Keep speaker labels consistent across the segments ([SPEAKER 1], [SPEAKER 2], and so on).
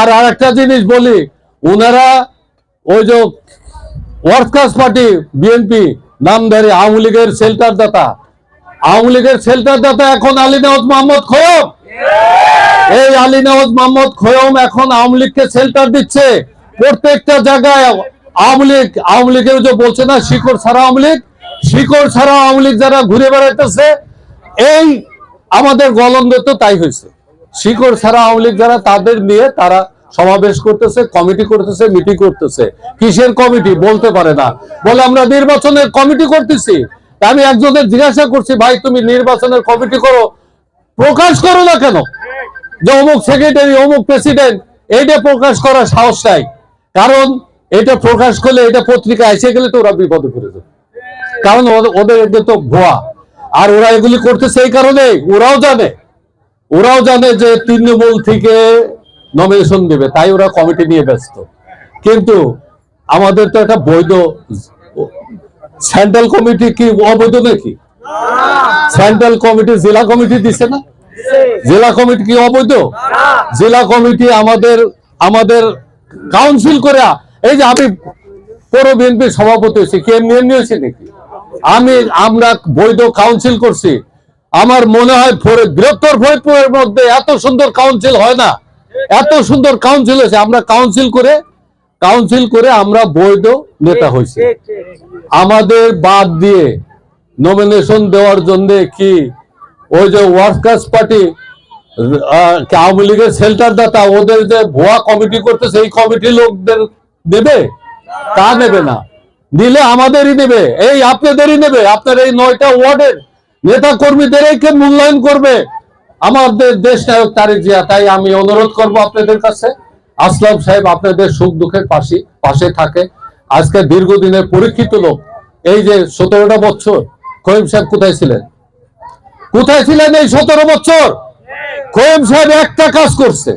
[SPEAKER 1] আর আর একটা জিনিস বলি ওনারা ওই যে ওয়ার্কার্স পার্টি বিএনপি নামধারী আওয়ামী লীগের শেল্টার দাতা। আওয়ামী লীগের শেল্টার দাতা এখন আলী নওয়াজ মোহাম্মদ খোয়ম। এই আলী নওয়াজ মোহাম্মদ খোয়ম এখন আওয়ামী লীগকে শেল্টার দিচ্ছে। প্রত্যেকটা জায়গায় আওয়ামী লীগ, আওয়ামী লীগের যে বলছে না, শিকড় ছাড়া আওয়ামী লীগ, শিকড় ছাড়া আওয়ামী লীগ যারা ঘুরে বেড়াইতেছে, এই আমাদের গলন্দ তো তাই হয়েছে। শিকড় ছাড়া আওয়ামী লীগ যারা, তাদের নিয়ে তারা সমাবেশ করতেছে, কমিটি করতেছে, মিটিং করতেছে। কিসের কমিটি বলতে পারে না। বলে আমরা নির্বাচনের কমিটি করতেছি। আমি একজনের জিজ্ঞাসা করছি, ভাই, তুমি নির্বাচনের কমিটি করো। প্রকাশ করো না কেন? যে অমুক সেক্রেটারি, অমুক প্রেসিডেন্ট, এইটা প্রকাশ করার সাহস নাই। কারণ এটা প্রকাশ করলে, এটা পত্রিকা এসে গেলে তো ওরা বিপদে পড়ে যাবে। কারণ ওদের- এদের তো ভুয়া। আর ওরা এগুলি করতেছে এই কারণে, ওরাও জানে। ওরাও জানে যে তৃণমূল থেকে নমিনেশন দেবে, তাই ওরা কমিটি নিয়ে ব্যস্ত। কিন্তু আমাদের তো একটা বৈধ সেন্ট্রাল কমিটি কি অবৈধ নাকি? সেন্ট্রাল কমিটি জেলা কমিটি দিছে না? জেলা কমিটি কি অবৈধ? জেলা কমিটি আমাদের আমাদের কাউন্সিল করে, এই যে আমি পৌর বিএনপির সভাপতি হয়েছি, কে নিয়ে এমনি হয়েছে নাকি? আমি, আমরা বৈধ কাউন্সিল করছি। আমার মনে হয় বৃহত্তর ফরিদপুরের মধ্যে এত সুন্দর কাউন্সিল হয় না। এত সুন্দর কাউন্সিল হয়েছে। আমরা কাউন্সিল করে কাউন্সিল করে আমরা বৈধ নেতা হয়েছি। আমাদের বাদ দিয়ে নমিনেশন দেওয়ার জন্য কি ওই যে ওয়ার্কার্স পার্টি আওয়ামী লীগের শেল্টার দাতা, ওদের যে ভুয়া কমিটি করতেছে এই কমিটি লোকদের দেবে? তা নেবে না। দিলে আমাদেরই নেবে এই আপনাদেরই নেবে। আপনার এই নয়টা ওয়ার্ডের নেতা কর্মীদেরকে মূল্যায়ন করবে। আমাদের দেশ নায়ক তারেক জিয়া, তাই আমি অনুরোধ করব আপনাদের কাছে। আসলাম সাহেব, আপনাদের সুখ দুঃখের পাশে পাশে থাকে। আজকে দীর্ঘদিনের পরীক্ষিত লোক। এই যে সতেরোটা বছর, খোয়েম সাহেব কোথায় ছিলেন? কোথায় ছিলেন এই সতেরো বছর? খোয়েম সাহেব একটা কাজ করছে।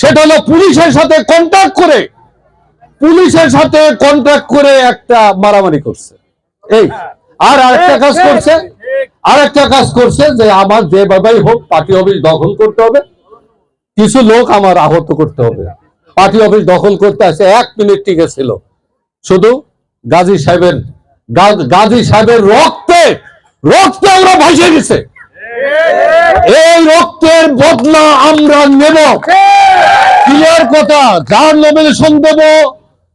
[SPEAKER 1] সেটা হলো পুলিশের সাথে কন্ট্যাক্ট করে, পুলিশের সাথে কন্ট্যাক্ট করে একটা মারামারি করছে। এই, আর আরেকটা কাজ করছে আরেকটা কাজ করছে যে আমার যে বাবাই হোক পার্টি অফিস দখল করতে হবে। কিছু লোক আমার আহত করতে হবে। পার্টি অফিস দখল করতে আসে এক মিনিট টিকে ছিল। শুধু গাজী সাহেবের গাজী সাহেবের রক্তে রক্তে আমরা ভাসে গেছে এই রক্তের বদলা আমরা নেব। ক্লিয়ার কথা, যার নমিনেশন দেব,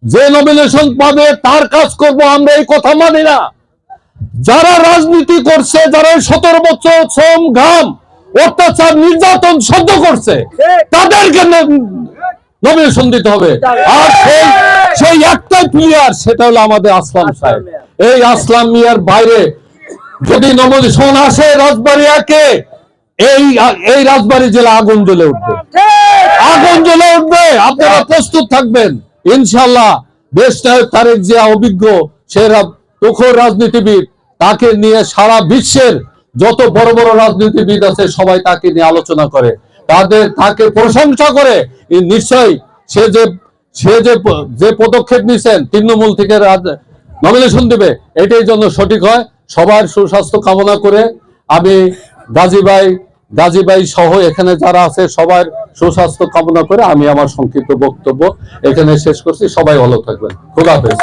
[SPEAKER 1] যে নমিনেশন পাবে, তার কাজ করব, আমরা এই কথা মানি না। যারা রাজনীতি করছে যারা সতেরো বছর শ্রম ঘাম অত্যাচার নির্যাতন সহ্য করছে তাদেরকে নমিনেশন দিতে হবে। আর সেই সেই একটাই প্লেয়ার সেটা হলো আমাদের আসলাম সাহেব। এই আসলাম মিয়ার বাইরে যদি নমিনেশন আসে রাজবাড়ি একে এই এই রাজবাড়ি জেলা আগুন জ্বলে উঠবে। আগুন জ্বলে উঠবে। আপনারা প্রস্তুত থাকবেন। ইনশাল্লাহ দেশ নায়ক তারেক জিয়া অভিজ্ঞ সে তুখোর রাজনীতিবিদ। তাকে নিয়ে সারা বিশ্বের যত বড় বড় রাজনীতিবিদ আছে, সবাই তাকে নিয়ে আলোচনা করে। তাদের তাকে প্রশংসা করে। নিশ্চয়ই সে যে সে যে পদক্ষেপ নিছেন, তৃণমূল থেকে নমিনেশন দিবে, এটাই জন্য সঠিক হয়। সবার সুস্বাস্থ্য কামনা করে আমি গাজী ভাই গাজী ভাই সহ এখানে যারা আছে, সবার সুস্বাস্থ্য কামনা করে আমি আমার সংক্ষিপ্ত বক্তব্য এখানে শেষ করছি। সবাই ভালো থাকবেন। খুদা হাফেজ।